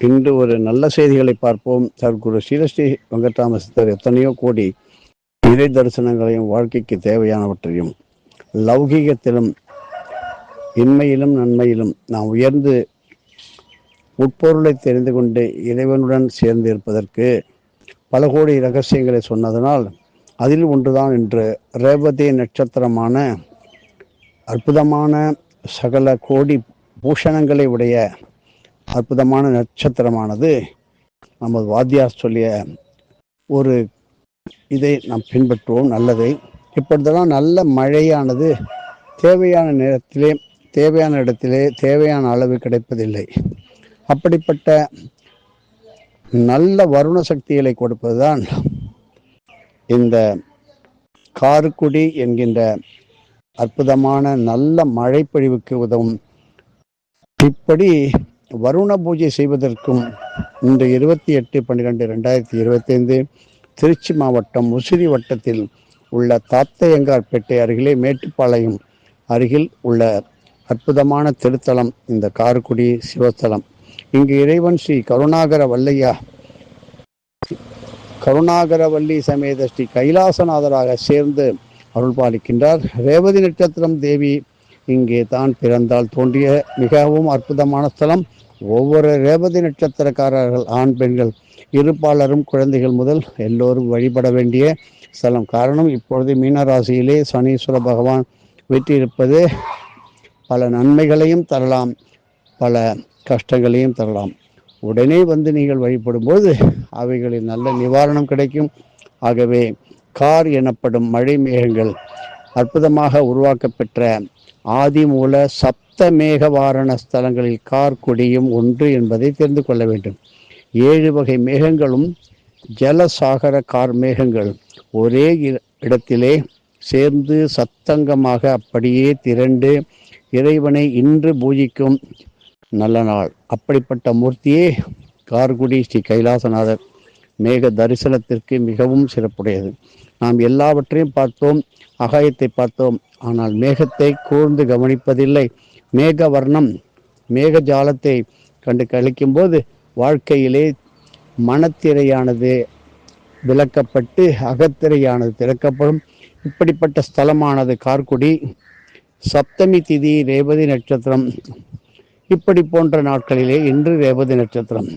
இன்று ஒரு நல்ல செய்திகளை பார்ப்போம். சர்க்குரு ஸ்ரீலஸ்ரீ வெங்கட்ராம சித்தர் எத்தனையோ கோடி இறை தரிசனங்களையும் வாழ்க்கைக்கு தேவையானவற்றையும் லௌகீகத்திலும் இன்மையிலும் நன்மையிலும் நாம் உயர்ந்து உட்பொருளை தெரிந்து கொண்டு இறைவனுடன் சேர்ந்து இருப்பதற்கு பல கோடி ரகசியங்களை சொன்னதனால் அதில் ஒன்றுதான் இன்று ரேவதி நட்சத்திரமான அற்புதமான சகல கோடி பூஷணங்களை உடைய அற்புதமான நட்சத்திரமானது நமது வாத்தியார் சொல்லிய ஒரு இதை நாம் பின்பற்றுவோம் நல்லதை. இப்பொழுதெல்லாம் நல்ல மழையானது தேவையான நேரத்திலே தேவையான இடத்திலே தேவையான அளவு கிடைப்பதில்லை. அப்படிப்பட்ட நல்ல வருண சக்திகளை கொடுப்பதுதான் இந்த காருக்குடி என்கின்ற அற்புதமான நல்ல மழைப்பொழிவுக்கு உதவும். இப்படி வருண பூஜை செய்வதற்கும் இந்த இருபத்தி எட்டு பன்னிரெண்டு ரெண்டாயிரத்தி இருபத்தைந்து திருச்சி மாவட்டம் முசிறி வட்டத்தில் உள்ள தாத்தையங்கார்பேட்டை அருகிலே மேட்டுப்பாளையம் அருகில் உள்ள அற்புதமான திருத்தலம் இந்த காரக்குடி சிவத்தலம். இங்கு இறைவன் ஸ்ரீ கருணாகர வல்லையா கருணாகரவல்லி சமேத ஸ்ரீ கைலாசநாதராக சேர்ந்து அருள்பாலிக்கின்றார். ரேவதி நட்சத்திரம் தேவி இங்கே தான் பிறந்தால் தோன்றிய மிகவும் அற்புதமான ஸ்தலம். ஒவ்வொரு ரேவதி நட்சத்திரக்காரர்கள் ஆண் பெண்கள் இருப்பாளரும் குழந்தைகள் முதல் எல்லோரும் வழிபட வேண்டிய ஸ்தலம். காரணம் இப்பொழுது மீனராசியிலே சனீஸ்வர பகவான் வீற்றிருப்பது பல நன்மைகளையும் தரலாம் பல கஷ்டங்களையும் தரலாம். உடனே வந்து நீங்கள் வழிபடும்போது அவைகளில் நல்ல நிவாரணம் கிடைக்கும். ஆகவே கார் எனப்படும் மழை மேகங்கள் அற்புதமாக உருவாக்கப்பெற்ற ஆதிமூல சப்த மேகவாரண ஸ்தலங்களில் கார்குடியும் ஒன்று என்பதை தெரிந்து கொள்ள வேண்டும். ஏழு வகை மேகங்களும் ஜலசாகர கார் மேகங்கள் ஒரே இடத்திலே சேர்ந்து சத்தங்கமாக அப்படியே திரண்டு இறைவனை இன்று பூஜிக்கும் நல்ல நாள். அப்படிப்பட்ட மூர்த்தியே கார்குடி ஸ்ரீ கைலாசநாதர். மேக தரிசனத்திற்கு மிகவும் சிறப்புடையது. நாம் எல்லாவற்றையும் பார்த்தோம். அகாயத்தை பார்த்தோம். ஆனால் மேகத்தை கூர்ந்து கவனிப்பதில்லை. மேக வர்ணம் மேக ஜாலத்தை கண்டு கழிக்கும் போது வாழ்க்கையிலே மனத்திரையானது விளக்கப்பட்டு அகத்திரையானது திறக்கப்படும். இப்படிப்பட்ட ஸ்தலமானது கார்குடி. சப்தமி திதி ரேவதி நட்சத்திரம். இப்படி போன்ற நாட்களிலே இன்று ரேவதி நட்சத்திரம்.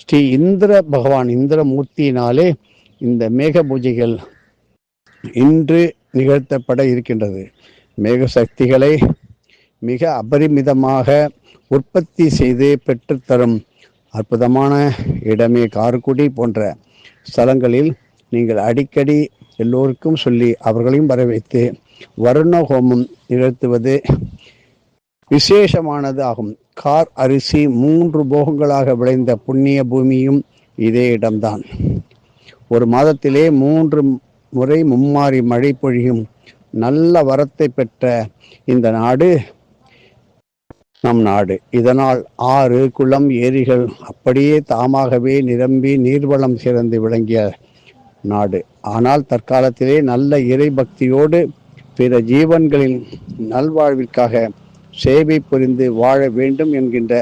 ஸ்ரீ இந்திர பகவான் இந்திர மூர்த்தியினாலே இந்த மேக பூஜைகள் இன்று நிகழ்த்தப்பட இருக்கின்றது. மேக சக்திகளை மிக அபரிமிதமாக உற்பத்தி செய்து பெற்றுத்தரும் அற்புதமான இடமே கார்குடி போன்ற ஸ்தலங்களில் நீங்கள் அடிக்கடி எல்லோருக்கும் சொல்லி அவர்களையும் வர வைத்து வருண ஹோமம் நிகழ்த்துவது விசேஷமானது ஆகும். கார் அரிசி மூன்று போகங்களாக விளைந்த புண்ணிய பூமியும் இதே இடம்தான். ஒரு மாதத்திலே மூன்று முறை மும்மாறி மழை பொழியும் நல்ல வரத்தை பெற்ற இந்த நாடு நம் நாடு. இதனால் ஆறு குளம் ஏரிகள் அப்படியே தாமாகவே நிரம்பி நீர்வளம் சிறந்து விளங்கிய நாடு. ஆனால் தற்காலத்திலே நல்ல இறை பக்தியோடு பிற ஜீவன்களின் நல்வாழ்விற்காக சேவை புரிந்து வாழ வேண்டும் என்கின்ற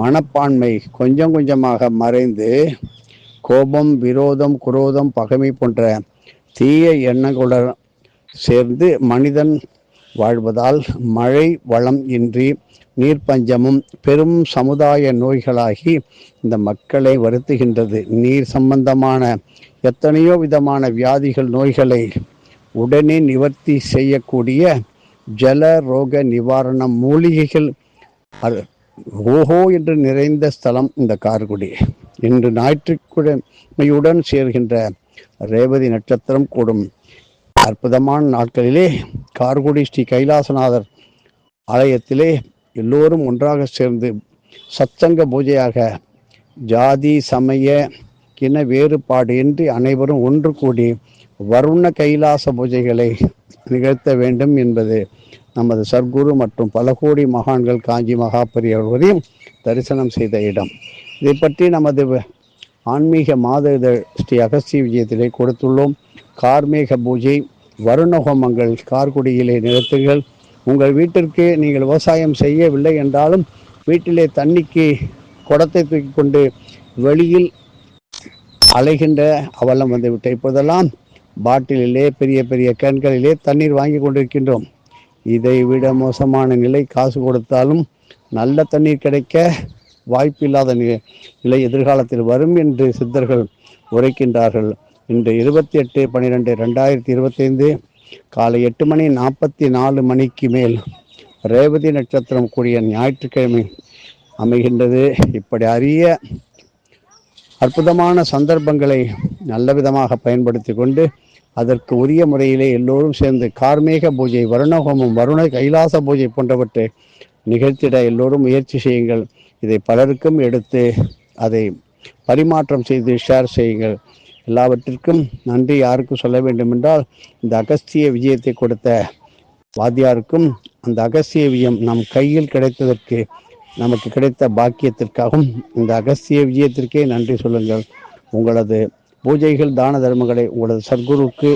மனப்பான்மை கொஞ்சம் கொஞ்சமாக மறைந்து கோபம் விரோதம் குரோதம் பகைமை போன்ற தீய எண்ணங்களுடன் சேர்ந்து மனிதன் வாழ்வதால் மழை வளம் இன்றி நீர் பஞ்சமும் பெரும் சமுதாய நோய்களாகி இந்த மக்களை வருத்துகின்றது. நீர் சம்பந்தமான எத்தனையோ விதமான வியாதிகள் நோய்களை உடனே நிவர்த்தி செய்யக்கூடிய ஜல ரோக நிவாரண மூலிகைகள். ஓஹோ என்று நிறைந்த ஸ்தலம் இந்த கார்குடி. இன்று ஞாயிற்றுக்கிழமையுடன் சேர்கின்ற ரேவதி நட்சத்திரம் கூடும். அற்புதமான நாட்களிலே கார்குடி ஸ்ரீ கைலாசநாதர் ஆலயத்திலே எல்லோரும் ஒன்றாக சேர்ந்து சத்சங்க பூஜையாக ஜாதி சமய இன வேறுபாடு இன்றி அனைவரும் ஒன்று கூடி வருண கைலாச பூஜைகளை நிகழ்த்த வேண்டும் என்பது நமது சர்க்குரு மற்றும் பல கோடி மகான்கள் காஞ்சி மகாபெரியவர்களையும் தரிசனம் செய்த இடம். இதை பற்றி நமது ஆன்மீக மாத இதழ் ஸ்ரீ அகஸ்திய விஜயத்திலே கொடுத்துள்ளோம். கார்மேக பூஜை வருணஹோமங்கள் கார்குடியிலே நிறுத்துங்கள். உங்கள் வீட்டிற்கு நீங்கள் விவசாயம் செய்யவில்லை என்றாலும் வீட்டிலே தண்ணிக்கு குடத்தை தூக்கி கொண்டு வெளியில் அலைகின்ற அவலம் வந்துவிட்ட இப்போதெல்லாம் பாட்டிலிலே பெரிய பெரிய கேன்களிலே தண்ணீர் வாங்கி கொண்டிருக்கின்றோம். இதை விட மோசமான நிலை காசு கொடுத்தாலும் நல்ல தண்ணீர் கிடைக்க வாய்ப்பில்லாத நிலை எதிர்காலத்தில் வரும் என்று சித்தர்கள் உரைக்கின்றார்கள். இன்று இருபத்தி எட்டு பன்னிரெண்டு ரெண்டாயிரத்தி இருபத்தைந்து காலை எட்டு மணி நாற்பத்தி நாலு மணிக்கு மேல் ரேவதி நட்சத்திரம் கூடிய ஞாயிற்றுக்கிழமை அமைகின்றது. இப்படி அரிய அற்புதமான சந்தர்ப்பங்களை நல்ல விதமாக பயன்படுத்தி கொண்டு அதற்கு உரிய முறையிலே எல்லோரும் சேர்ந்து கார்மேக பூஜை வருணஹோமம் வருண கைலாச பூஜை போன்றவற்றை நிகழ்த்திட எல்லோரும் முயற்சி செய்யுங்கள். இதை பலருக்கும் எடுத்து அதை பரிமாற்றம் செய்து ஷேர் செய்யுங்கள். எல்லாவற்றிற்கும் நன்றி யாருக்கு சொல்ல வேண்டுமென்றால் இந்த அகஸ்திய விஜயத்தை கொடுத்த வாத்தியாருக்கும் அந்த அகஸ்திய விஜயம் நம் கையில் கிடைத்ததற்கு நமக்கு கிடைத்த பாக்கியத்திற்காகவும் இந்த அகஸ்திய விஜயத்திற்கே நன்றி சொல்லுங்கள். உங்களது பூஜைகள் தான தர்மங்களை உங்களது சர்க்குருக்கு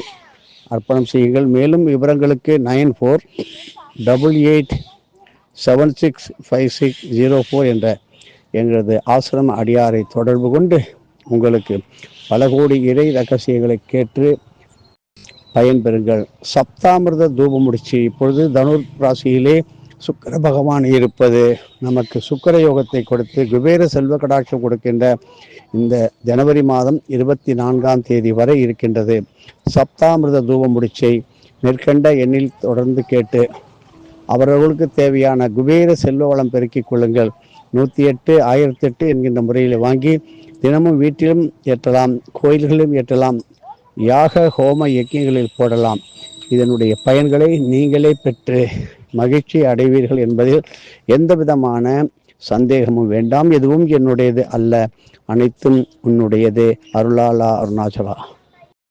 அர்ப்பணம் செய்யுங்கள். மேலும் விவரங்களுக்கு nine four double eight seven six five six zero four என்ற எங்களது ஆசிரம அடியாரை தொடர்பு கொண்டு உங்களுக்கு பல கோடி இறை ரகசியங்களை கேட்டு பயன்பெறுங்கள். சப்தாமிர்த தூபம் முடிச்சு இப்பொழுது தனுர் ராசியிலே சுக்கர பகவான் இருப்பது. நமக்கு சுக்கர யோகத்தை கொடுத்து குபேர செல்வ கடாட்சம் கொடுக்கின்ற இந்த ஜனவரி மாதம் இருபத்தி நான்காம் தேதி வரை இருக்கின்றது. சப்தாமிர்த தூபம் முடிச்சை மேற்கண்ட எண்ணில் தொடர்ந்து கேட்டு அவர்களுக்கு தேவையான குபேர செல்வ வளம் பெருக்கிக் கொள்ளுங்கள். நூற்றி எட்டு ஆயிரத்தி எட்டு என்கின்ற முறையில் வாங்கி தினமும் வீட்டிலும் ஏற்றலாம் கோயில்களிலும் ஏற்றலாம் யாக ஹோம இயக்கியங்களில் போடலாம். இதனுடைய பயன்களை நீங்களே பெற்று மகிழ்ச்சி அடைவீர்கள் என்பதில் எந்த விதமான சந்தேகமும் வேண்டாம். எதுவும் என்னுடையது அல்ல. அனைத்தும் உன்னுடையது. அருளாலா அருணாச்சலா.